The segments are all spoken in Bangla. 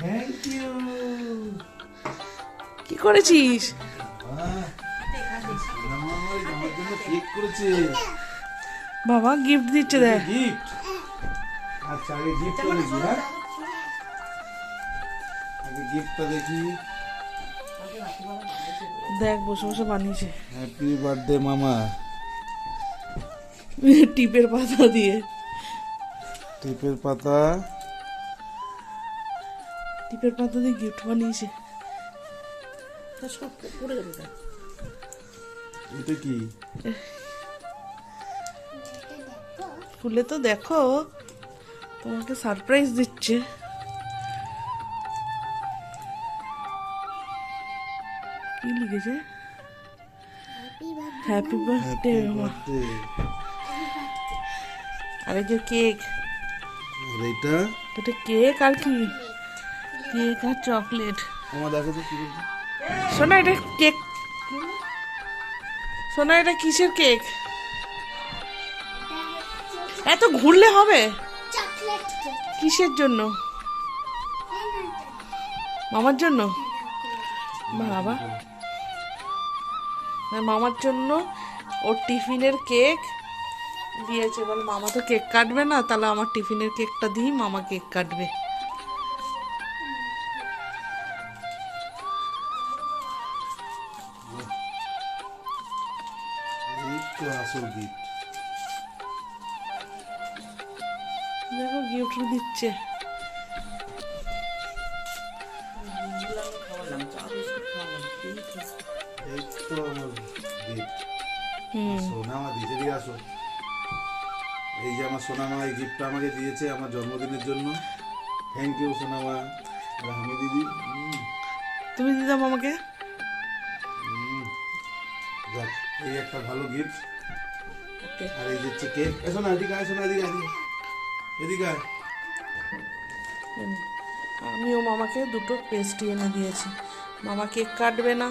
থ্যাংক ইউ কি করেছিস? বাবা গিফট দিচ্ছে দেখ। গিফট আচ্ছা আগে গিফটটা দেখি হ্যাঁ? আগে গিফটটা দেখি। দেখ বসে বসে বানিয়েছে। হ্যাপি বার্থডে মামা। টিপের পাতা দিয়ে। টিপের পাতা। টিপের পাতা দিয়ে গিফট বানিয়েছে। তা সব পড়ে যাবে দেখ। এটা কি? খুলে তো দেখো তোমাকে সারপ্রাইজ দিচ্ছে। কি লিখেছে? হ্যাপি বার্থডে বার্থডে আর এই যে কেক আর এটা? এটা কেক আর কি? কেক আর চকলেট। আমার দেখো তো কি শোনা এটা কেক। শোনা এটা কিসের কেক? এত ঘুরলে হবে? কিসের জন্য? মামার জন্য? বাবা? মামার জন্য ওর টিফিনের কেক দিয়েছে। বলে মামা তো কেক কাটবে না তাহলে আমার টিফিনের কেকটা দিই মামা কেক কাটবে। তো আসল গিফট দেখো গিফট দিচ্ছে। এই তো আমার গিফট হুম সোনামা দিয়েছে দিয়ে আসো। এই যে আমার সোনামা এই গিফটটা আমাকে দিয়েছে আমার জন্মদিনের জন্য। থ্যাংক ইউ সোনামা। আমি দিদি তুমি আমাকে যাক এই একটা ভালো গিফট আর এই যে কেক এসো না এদিকে আয় শোনা এদিকে এদিকে আমিও মামাকে দুটো পেস্ট্রি এনে দিয়েছি মামা কেক কাটবে না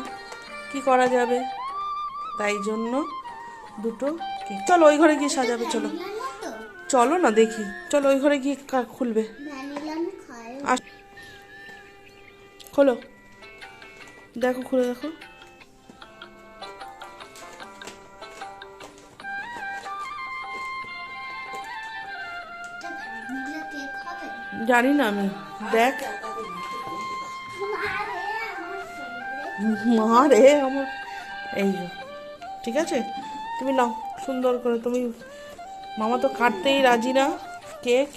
কি করা যাবে তাই জন্য দুটো কেক চলো ওই ঘরে গিয়ে সাজাবে চলো চলো না দেখি চলো ওই ঘরে গিয়ে কা- খুলবে ভ্যানিলা আস খোলো দেখো খুলে দেখো জানি না আমি। দেখ। মা রে, আমার। এই ঠিক আছে? তুমি নাও, সুন্দর করে। তুমি, মামা তো কাটতেই রাজি না, কেক।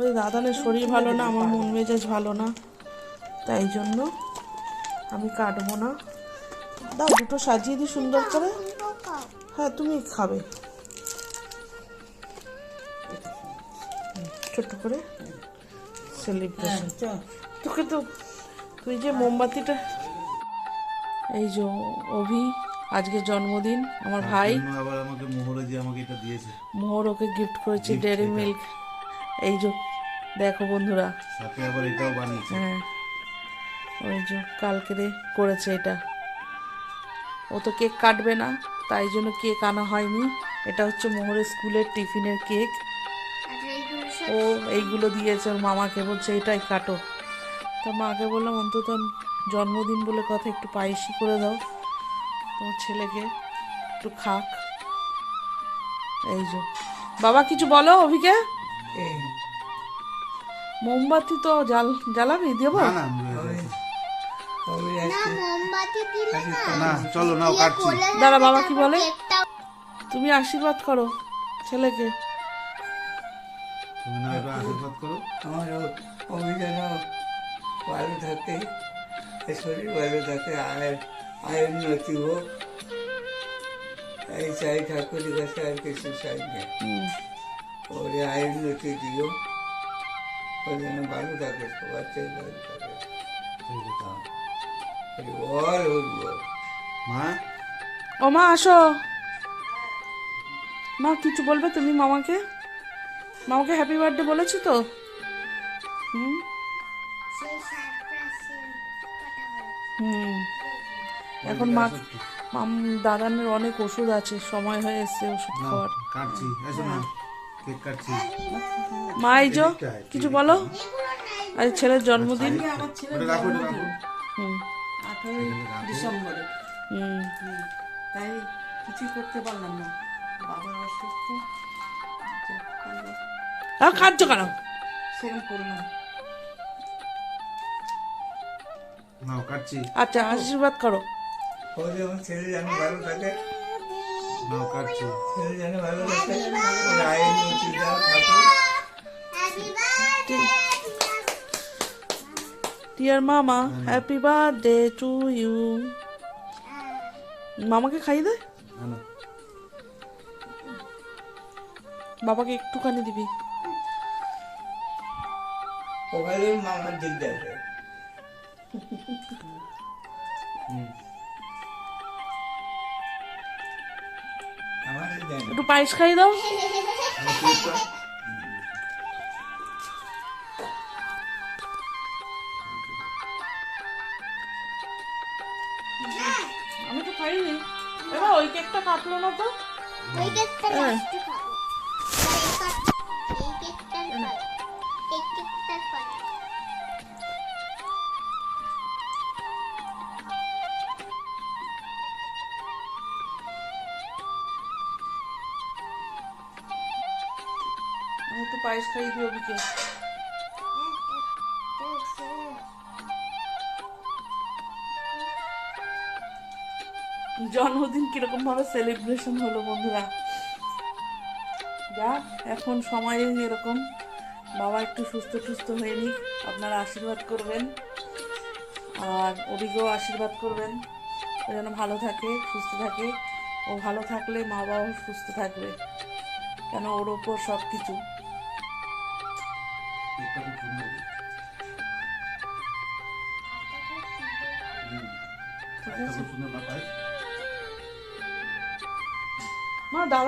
ওই দাদানের শরীর ভালো না, আমার মন মেজাজ ভালো না। তাই জন্য আমি কাটবো না। দাও, দুটো সাজিয়ে দিই সুন্দর করে। হ্যাঁ তুমি খাবে। ছোট্ট করে। সেলিব্রেশন তোকে তো তুই যে মোমবাতিটা এই যে অভি আজকে জন্মদিন আমার ভাই। আবার আমাকে মোহরে যে আমাকে এটা দিয়েছে। মোহর ওকে গিফট করেছে ডেয়ারি মিল্ক এই যে দেখো বন্ধুরা। সাথে আবার এটাও বানিয়েছে। হ্যাঁ। ওই যে কালকে রে করেছে এটা। ও তো কেক কাটবে না তাই জন্য কেক আনা হয়নি। এটা হচ্ছে মোহরের স্কুলের টিফিনের কেক। ও এইগুলো দিয়েছে ওর মামাকে বলছে এটাই কাটো। তো মাকে বললাম অন্তত জন্মদিন বলে কথা একটু পায়েসই করে দাও তোমার ছেলেকে একটু খাক। এই যে। বাবা কিছু বলো অভিকে? মোমবাতি তো জাল জ্বালাবি? দেবো না না না মোমবাতি না। না চলো নাও কাটছি। কোলে দাঁড়া বাবা কি বলে? তুমি আশীর্বাদ করো ছেলেকে। তুমি না আশীর্বাদ করো। আমার অভিযান ভালো থাকে শরীর ভালো থাকে আয়ের আয় উন্নতি হোক। এই চাই ঠাকুরের কাছে আর কিছু চাই না। ওরে আয় উন্নতি দিও। ও যেন ভালো থাকে সবার চেয়ে ভালো থাকে। বল বল। মা? ও মা আসো। মা কিছু বলবে তুমি মামাকে? মামাকে হ্যাপি বার্থডে বলেছি তো? হুম? হুম। এখন মা মাম দাদানের অনেক ওষুধ আছে সময় হয়ে এসছে ওষুধ খাওয়ার। কাটছি এসো না কেক কাটছি। মা এই যো কিছু বলো? আজ ছেলের জন্মদিন। হুম। ডিসেম্বরে। হুম। হুম, তাই কিছুই করতে পারলাম না। বাবার অসুস্থ। কার্য কেন সেরকম করলাম নাও কাটছি আচ্ছা আশীর্বাদ করো ও যেমন ছেলে যেন ভালো থাকে নাও কাটছি ছেলে যেন ভালো থাকে ওর নতি দাও ডিয়ার মামা হ্যাপি বার্থডে টু ইউ মামাকে খাইয়ে দে বাবাকে একটুখানি দিবি ওখানে মামার দিক দেখে। একটু পায়েস খাইয়ে দাও। আমি তো খাইনি। এবার ওই কেকটা কাটলো না তো? ওই কেকটা একটু পায়েস খাইয়ে দিই ওদিকে জন্মদিন কীরকম ভাবে সেলিব্রেশন হলো বন্ধুরা? যা, এখন সময় এরকম। বাবা একটু সুস্থ সুস্থ হয়ে নিক, আপনারা আশীর্বাদ করবেন। আর ওদিকেও আশীর্বাদ করবেন। ও যেন ভালো থাকে, সুস্থ থাকে। ও ভালো থাকলে মা বাবাও সুস্থ থাকবে। কেন? ওর ওপর সব কিছু প্লেটটা খুব সুন্দর ঠিক আছে খুব সুন্দর না পাই মা দাদা